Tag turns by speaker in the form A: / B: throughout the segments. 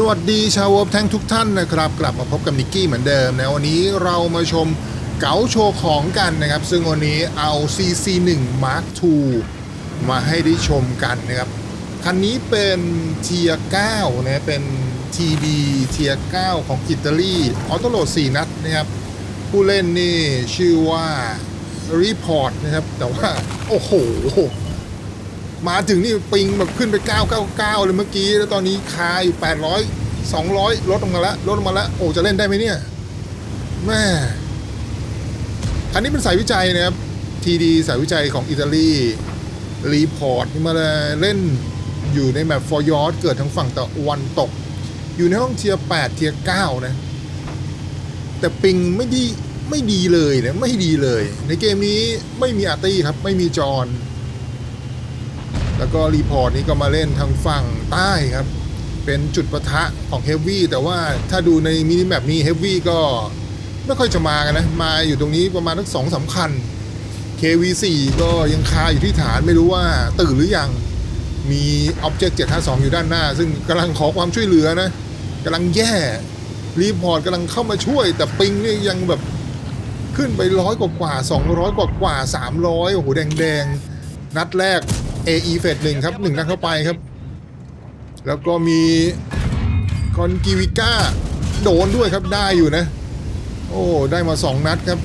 A: สวัสดีชาวเวิร์บแทงทุกท่านนะครับ กลับมาพบกับนิกกี้เหมือนเดิมนะวันนี้เรามาชมเก๋าโชว์ของกันนะครับ ซึ่งวันนี้เอา CC1 Mark II มาให้ได้ชมกันนะครับคันนี้เป็นเทีย9นะเป็น TD เทีย9ของอิตาลีออโตโหลด 4 นัดนะครับ ผู้เล่นนี่ชื่อว่า Report นะครับ แต่ว่า โอ้โห มาถึงนี่ปิงแบบขึ้นไป 999 เลยเมื่อกี้ แล้วตอนนี้คาอยู่ 800 200 ลดลงมาแล้วลดลงมาแล้ว โอ้ จะเล่นได้ไหมเนี่ยแม่อันนี้เป็นสายวิจัยนะครับทีดีสายวิจัยของอิตาลีรีพอร์ตมาเล่นอยู่ในแมปฟอร์ยอร์เกิดทางฝั่งตะวันตก อยู่ในห้องเทียร์8เทียร์9นะ แต่ปิงไม่ดีไม่ดีเลยนะไม่ดีเลย ในเกมนี้ไม่มีอาร์ตี้ครับ ไม่มีจอห์น แล้วก็รีพอร์ตนี้ก็มาเล่นทางฝั่งใต้ครับ เป็นจุดประทะของเฮฟวี่แต่ว่าถ้าดูในมินิแมปนี้เฮฟวี่ก็ไม่ค่อยจะมากันนะ มาอยู่ตรงนี้ประมาณทั้งสองสำคัญ KV4 ก็ยังคาอยู่ที่ฐานไม่รู้ว่าตื่นหรือยัง มี Object 752 อยู่ด้านหน้า ซึ่งกำลังขอความช่วยเหลือนะกำลังแย่ รีพอร์ตกำลังเข้ามาช่วย แต่ปิงนี่ยังแบบขึ้นไปร้อยกว่ากว่า 200 กว่ากว่า 300 โอ้โห แดงแดงๆนัดแรก AE เฟสหนึ่งครับหนึ่งนัดเข้าไปครับ แล้วก็มีคอนกิวิก้าโดนด้วยครับได้อยู่นะ โอ้ได้มา 2 นัดครับ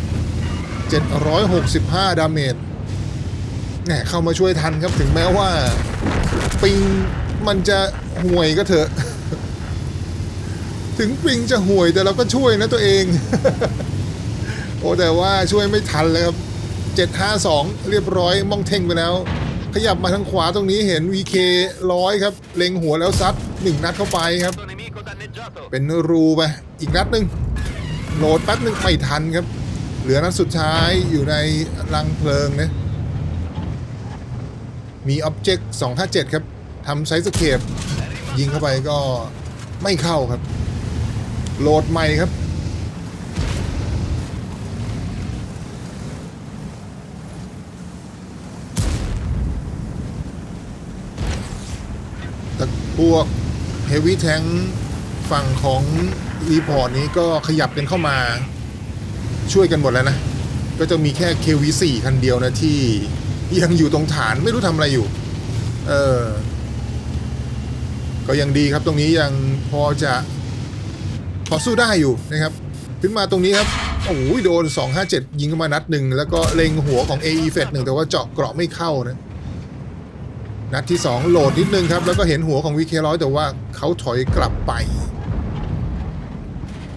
A: 765 ดาเมจแหมเข้ามาช่วยทันครับถึงแม้ว่า ปิงมันจะห่วยก็เถอะ ถึงปิงจะห่วยแต่เราก็ช่วยนะตัวเอง โอ้แต่ว่าช่วยไม่ทันเลยครับ 752 เรียบร้อยมองเท่งไปแล้ว ขยับมาทางขวาตรงนี้เห็น VK ร้อยครับเล็งหัวแล้วซัดหนึ่งนัดเข้าไปครับ
B: nemico danneggiato.
A: เป็นรูไปอีกนัดหนึ่งโหลดแป๊บหนึ่งไม่ทันครับ เหลือนัดสุดท้ายอยู่ในรังเพลิงนะมี Object 257 ครับทำไซส์สเคปยิงเข้าไปก็ไม่เข้าครับ โหลดใหม่ครับ วกเฮฟวี่แทงฝั่งของรีพอร์ตนี้ก็ขยับกันเข้ามาช่วยกันหมดแล้วนะ ก็จะมีแค่ KV4 คันเดียวนะที่ยังอยู่ตรงฐานไม่รู้ทำอะไรอยู่ เออ ก็ยังดีครับตรงนี้ยังพอจะพอสู้ได้อยู่นะครับ ขึ้นมาตรงนี้ครับ โอ้ยโดน 257 ยิงเข้ามานัดหนึ่ง แล้วก็เล็งหัวของ AE เฟสหนึ่งแต่ว่าเจาะเกราะไม่เข้านะ นัดที่ 2 โหลดนิดนึงครับ แล้วก็เห็นหัวของวีเคร้อยแต่ว่าเขาถอยกลับไป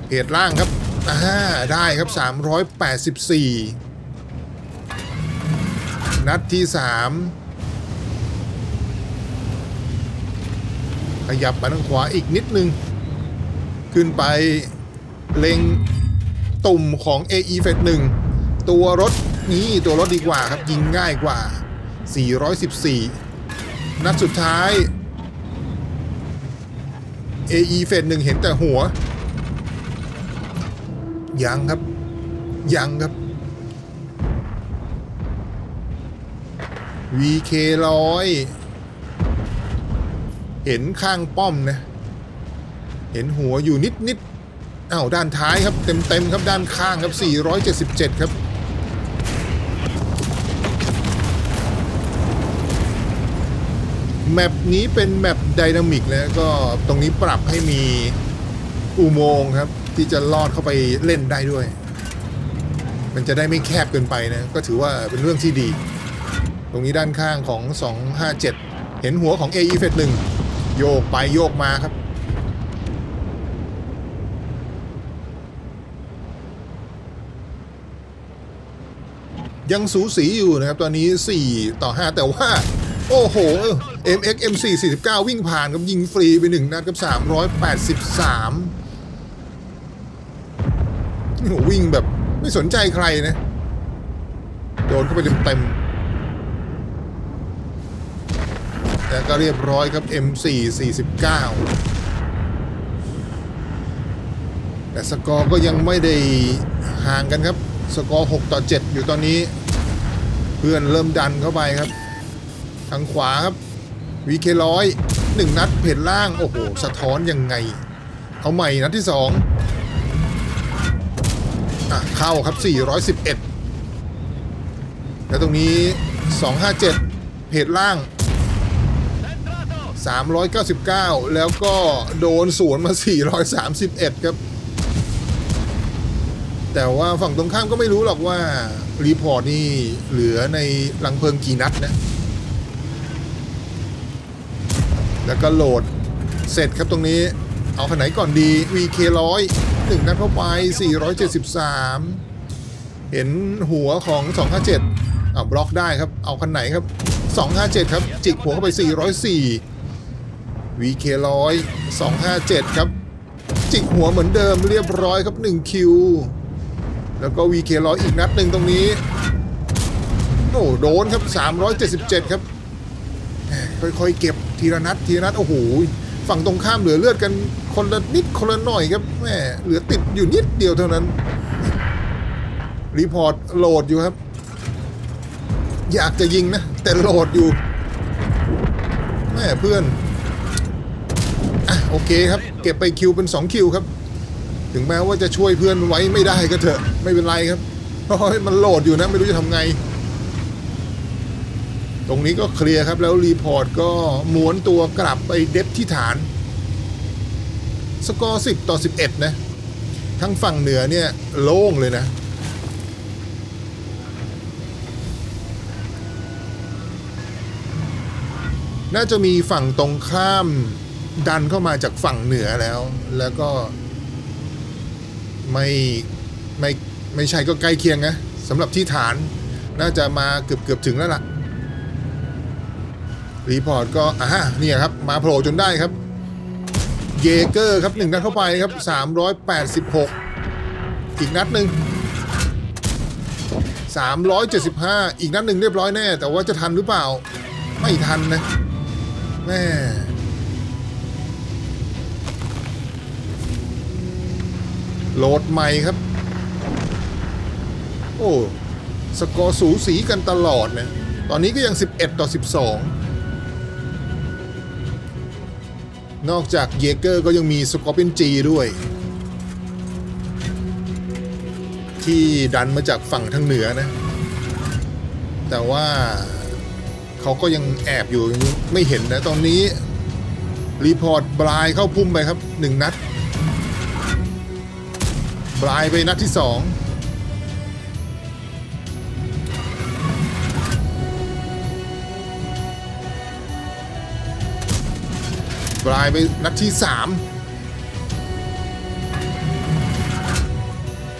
A: เพจล่างครับอ่าได้ครับ 384 นัดที่ 3 ขยับมาทางขวาอีกนิดนึง ขึ้นไปเล็งตุ่มของ AE เฟสหนึ่งตัวรถนี้ตัวรถดีกว่าครับ ยิงง่ายกว่า 414 นัดสุดท้าย AE เฟสหนึ่งเห็นแต่หัว ยังครับ ยังครับ VK ร้อยเห็นข้างป้อมนะ เห็นหัวอยู่นิดนิดๆอ้าวด้านท้ายครับเต็มเต็มครับด้านข้างครับ 477 ครับ แมปนี้เป็นแมปไดนามิกแล้วก็ตรงนี้ปรับให้มีอุโมงค์ครับ ที่จะลอดเข้าไปเล่นได้ด้วย มันจะได้ไม่แคบเกินไปนะ ก็ถือว่าเป็นเรื่องที่ดี ตรงนี้ด้านข้างของ 257 เห็นหัวของ AE เฟสหนึ่งโยกไปโยกมาครับ ยังสูสีอยู่นะครับ ตอนนี้ 4 ต่อ 5 แต่ว่า โอ้โห MX M4 49 วิ่งผ่านครับยิงฟรีไป1นัดกับ383โอ้โหวิ่งแบบไม่สนใจใครนะ โดนเข้าไปเต็มๆแต่ก็เรียบร้อยครับ M4 49 แต่สกอร์ก็ยังไม่ได้ห่างกันครับ สกอร์ 6 ต่อ 7 อยู่ตอนนี้ เพื่อนเริ่มดันเข้าไปครับ ทางขวาครับวีเคร้อยหนึ่งนัดเพจล่าง โอ้โห สะท้อนยังไง เอาใหม่นัดที่สองอะเข้าครับ 411 แล้วตรงนี้ 257 เพจล่าง 399 แล้วก็โดนสวนมา 431 ครับ แต่ว่าฝั่งตรงข้ามก็ไม่รู้หรอกว่า รีพอร์ตนี่เหลือในลังเพลิงกี่นัดนะ แล้วก็โหลดเสร็จครับตรงนี้ เอาคันไหนก่อนดี VK ร้อยหนึ่งนัดเข้าไป 473 เห็นหัวของ 257อ่าบล็อกได้ครับ เอาคันไหนครับ 257 ครับ จิกหัวเข้าไป 404 VK ร้อย257 ครับ จิกหัวเหมือนเดิมเรียบร้อยครับ 1 คิว แล้วก็ VK ร้อยอีกนัดหนึ่งตรงนี้โอ้โดนครับ 377 ครับ ค่อยๆ เก็บ ทีละนัดทีละนัดโอ้โหฝั่งตรงข้ามเหลือเลือดกันคนละนิดคนละหน่อยครับแม่เหลือติดอยู่นิดเดียวเท่านั้น รีพอร์ตโหลดอยู่ครับ อยากจะยิงนะ แต่โหลดอยู่แม่เพื่อนอะโอเคครับ เก็บไปคิวเป็น 2 คิวครับ ถึงแม้ว่าจะช่วยเพื่อนไว้ไม่ได้ก็เถอะไม่เป็นไรครับเพราะมันโหลดอยู่นะไม่รู้จะทำไง ตรงนี้ก็เคลียร์ครับแล้วรีพอร์ตก็ม้วนตัวกลับไปเดฟที่ฐาน สกอร์10 ต่อ 11 นะ ทั้งฝั่งเหนือเนี่ย โล่งเลยนะ น่าจะมีฝั่งตรงข้ามดันเข้ามาจากฝั่งเหนือแล้ว แล้วก็ไม่ไม่ไม่ใช่ก็ใกล้เคียงนะสำหรับที่ฐานน่าจะมาเกือบเกือบถึงแล้วล่ะ รีพอร์ตก็อ่าเนี่ยครับ มาโผล่จนได้ครับ เยเกอร์ครับหนึ่งนัดเข้าไปครับ 386 อีกนัดหนึ่ง375 อีกนัดหนึ่งเรียบร้อยแน่ แต่ว่าจะทันหรือเปล่า ไม่ทันนะแม่โหลดใหม่ครับ โอ้ สกอร์สูสีกันตลอดนะ ตอนนี้ก็ยัง 11 ต่อ 12 นอกจากเยเกอร์ก็ยังมีสกอร์เปนจีด้วย ที่ดันมาจากฝั่งทางเหนือนะ แต่ว่าเขาก็ยังแอบอยู่ไม่เห็นนะ ตอนนี้ รีพอร์ตบลายเข้าพุ่มไปครับหนึ่งนัด บลายไปนัดที่สอง บลายไปนัดที่สาม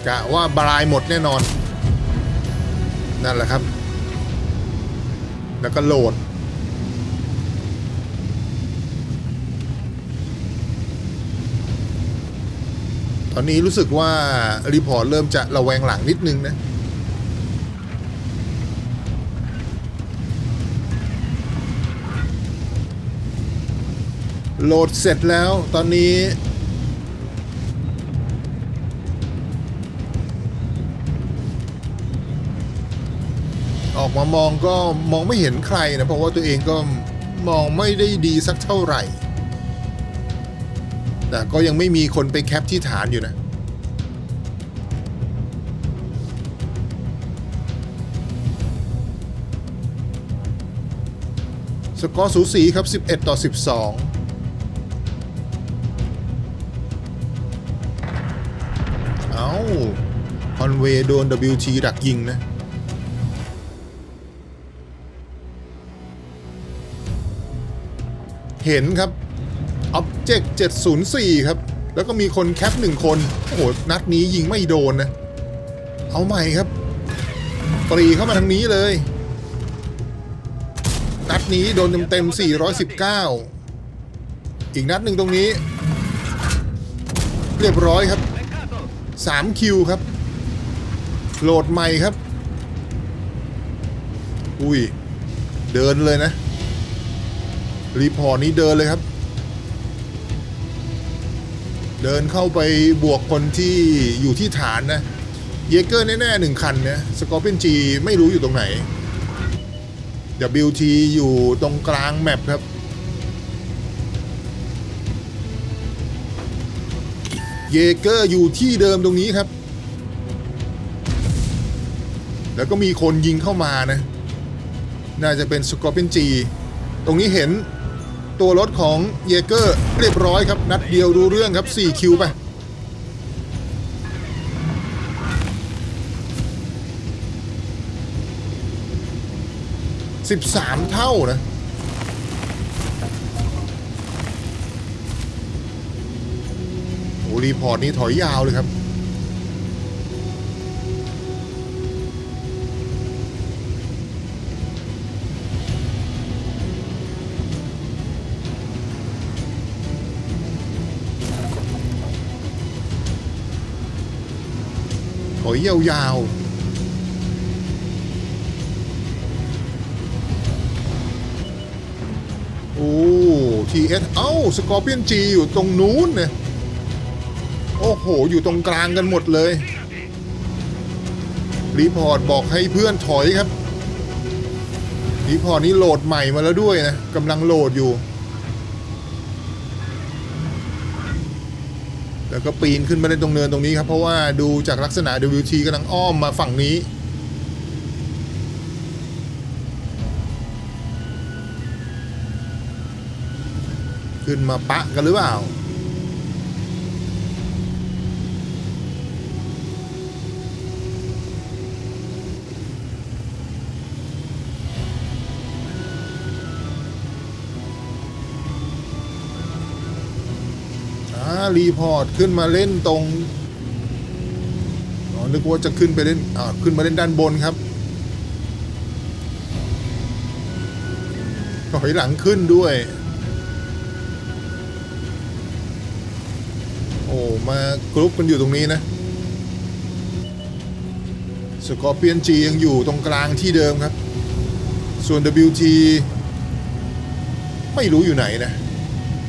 A: กะว่าบลายหมดแน่นอน นั่นแหละครับ แล้วก็โหลด ตอนนี้รู้สึกว่า รีพอร์ตเริ่มจะระแวงหลังนิดนึงนะ โหลดเสร็จแล้วตอนนี้ ออกมามองก็มองไม่เห็นใครนะ เพราะว่าตัวเองก็มองไม่ได้ดีสักเท่าไหร่ แต่ก็ยังไม่มีคนไปแคปที่ฐานอยู่นะสกอร์สูสีครับ 11 ต่อ 12 เวย์โดน WT ดักยิงนะเห็นครับ Object 704 ครับ แล้วก็มีคนแคปหนึ่งคน โอ้โห นัดนี้ยิงไม่โดนนะ เอาใหม่ครับ ปรีเข้ามาทางนี้เลย นัดนี้โดนเต็มๆ419 อีกนัดหนึ่งตรงนี้ เรียบร้อยครับ 3 คิวครับ โหลดใหม่ครับ อุ้ย เดินเลยนะ รีพอร์ตนี้เดินเลยครับ เดินเข้าไปบวกคนที่อยู่ที่ฐานนะเยเกอร์แน่ๆหนึ่งคันนะสกอร์เปนจีไม่รู้อยู่ตรงไหน WT อยู่ตรงกลางแมปครับ เยเกอร์อยู่ที่เดิมตรงนี้ครับ แล้วก็มีคนยิงเข้ามานะ น่าจะเป็นสกอร์เปนจี ตรงนี้เห็นตัวรถของเยเกอร์เรียบร้อยครับ นัดเดียวดูเรื่องครับ 4 คิวไป13เท่านะโอ้รีพอร์ตนี้ถอยยาวเลยครับ อยยาวๆ โอ้ TS เอ้า สกอร์เปียนจีอยู่ตรงนู้นเนี่ย โอ้โห อยู่ตรงกลางกันหมดเลย รีพอร์ตบอกให้เพื่อนถอยครับ รีพอร์ตนี้โหลดใหม่มาแล้วด้วยนะกำลังโหลดอยู่ แล้วก็ปีนขึ้นมาเล่นตรงเนินตรงนี้ครับ เพราะว่าดูจากลักษณะ WT กำลังอ้อมมาฝั่งนี้ ขึ้นมาปะกันหรือเปล่า อ่ารีพอร์ตขึ้นมาเล่นตรงอ๋อนึกว่าจะขึ้นไปเล่นอ่าขึ้นมาเล่นด้านบนครับถอยหลังขึ้นด้วย โอ้ มากรุ๊ปกันอยู่ตรงนี้นะสกอร์เปียนจียังอยู่ตรงกลางที่เดิมครับ ส่วน WT ไม่รู้อยู่ไหนนะ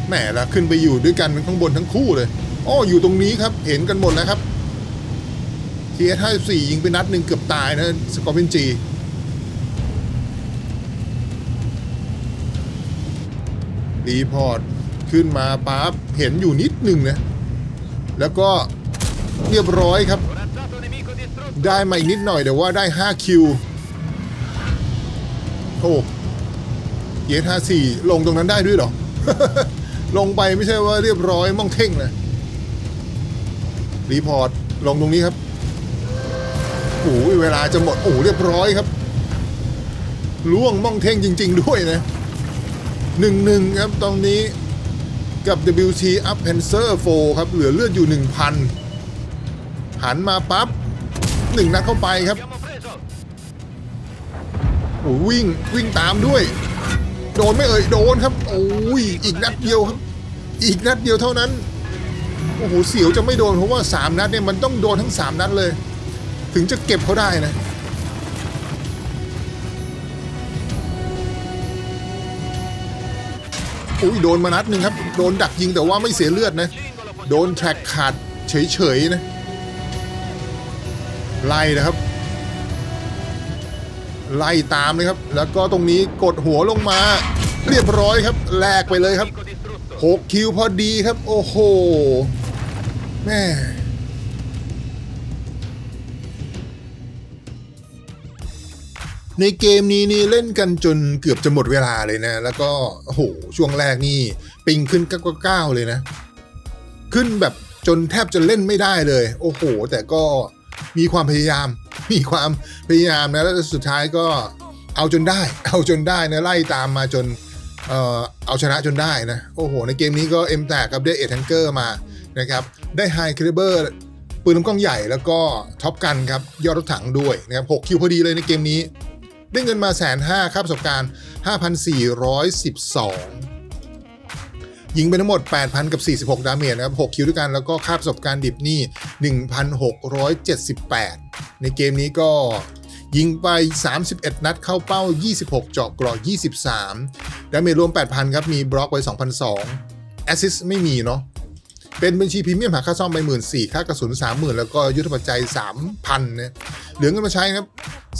A: แหมละขึ้นไปอยู่ด้วยกันเป็นข้างบนทั้งคู่เลยอ้ออยู่ตรงนี้ครับ เห็นกันหมดแล้วครับ TS 54ยิงไปนัดหนึ่งเกือบตายนะสกอร์เปนจีรีพอร์ตขึ้นมาปั๊บเห็นอยู่นิดหนึ่งนะ แล้วก็เรียบร้อยครับ ได้มาอีกนิดหน่อยแต่ว่าได้ 5 คิวโอ้เยส54ลงตรงนั้นได้ด้วยเหรอ ลงไปไม่ใช่ว่าเรียบร้อยม่องเท่งนะรีพอร์ตลงตรงนี้ครับโอ้ยเวลาจะหมดโอ้เรียบร้อยครับล่วงม่องเท่งจริง ๆ ด้วยนะหนึ่งหนึ่งครับตรงนี้กับ WT Up Panzer 4 ครับ เหลือเลือดอยู่ 1,000 หันมาปั๊บหนึ่งนัดเข้าไปครับโอ้วิ่งวิ่งตามด้วย โดนไม่เอ่ยโดนครับ โอ้ยอีกนัดเดียวครับ อีกนัดเดียวเท่านั้นโอ้โหเสียวจะไม่โดนเพราะว่า 3 นัดเนี่ยมันต้องโดนทั้ง 3 นัดเลย ถึงจะเก็บเขาได้นะอุ้ยโดนมานัดหนึ่งครับ โดนดักยิงแต่ว่าไม่เสียเลือดนะ โดนแทร็กขาดเฉยๆนะ ไล่นะครับ ไล่ตามเลยครับ แล้วก็ตรงนี้กดหัวลงมา เรียบร้อยครับแลกไปเลยครับ6คิวพอดีครับ โอ้โหแม่ในเกมนี้นี่เล่นกันจนเกือบจะหมดเวลาเลยนะ แล้วก็โอ้โหช่วงแรกนี่ ปิงขึ้น999เลยนะ ขึ้นแบบจนแทบจะเล่นไม่ได้เลย โอ้โห แต่ก็มีความพยายาม มีความพยายามนะแล้วสุดท้ายก็เอาจนได้ เอาจนได้นะไล่ตามมาจนเอ่อเอาชนะจนได้นะโอ้โห ในเกมนี้ก็เอ็มแตกกับได้เอทังเกอร์มานะครับได้ไฮค a ลิเบอร์ปืนลำกล้องใหญ่แล้วก็ท็อปกันครับยอดรถถังด้วยนะครับ6คิวพอดีเลยในเกมนี้ ได้เงินมาแสนห้าค่าประสบการณ์ 5,412 ยิงไปทั้งหมด 8,000 กับ 46 ดาเมจนะครับ 6 คิวด้วยกัน แล้วก็ค่าประสบการณ์ดิบนี่ 1,678 ในเกมนี้ก็ยิงไป 31 นัดเข้าเป้า 26 เจาะกรอ23 ดาเมจรวม 8,000 ครับ มีบล็อกไว้2,002แอสซิสไม่มีเนาะ เป็นบัญชีพรีเมียมหาค่าซ่อมไปหมื่นสี่ค่ากระสุนสามหมื่นแล้วก็ยุทธปัจจัยสามพันเนี่ยเหลือเงินมาใช้ครับ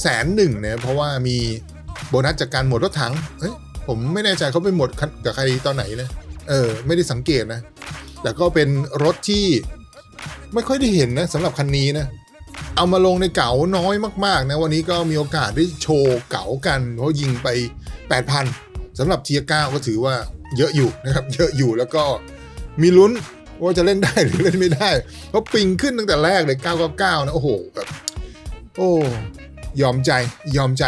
A: แสนหนึ่งเนี่ยเพราะว่ามีโบนัสจากการหมดรถถังเฮ้ยผมไม่แน่ใจเขาไปหมดกับใครตอนไหนนะ เออไม่ได้สังเกตนะแต่ก็เป็นรถที่ไม่ค่อยได้เห็นนะสำหรับคันนี้นะ เอามาลงในเก๋าน้อยมากๆนะวันนี้ก็มีโอกาสได้โชว์เก๋ากันเพราะยิงไป 8,000สำหรับเทียร์9ก็ถือว่าเยอะอยู่นะครับ เยอะอยู่แล้วก็มีลุ้นว่าจะเล่นได้หรือเล่นไม่ได้ เพราะปิงขึ้นตั้งแต่แรกเลย 999 นะ โอ้โหแบบโอ้ยอมใจยอมใจ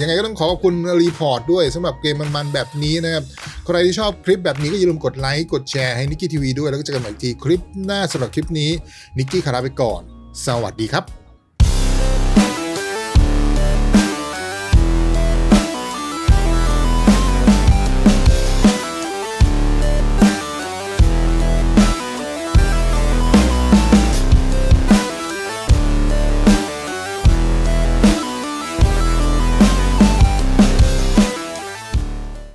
A: ยังไงก็ต้องขอขอบคุณรีพอร์ตด้วยสำหรับเกมมันๆแบบนี้นะครับ ใครที่ชอบคลิปแบบนี้ก็อย่าลืมกดไลค์กดแชร์ให้นิกกี้ทีวีด้วยแล้วก็เจอกันใหม่อีกทีคลิปหน้าสำหรับคลิปนี้นิกกี้ขอลาไปก่อน สวัสดีครับ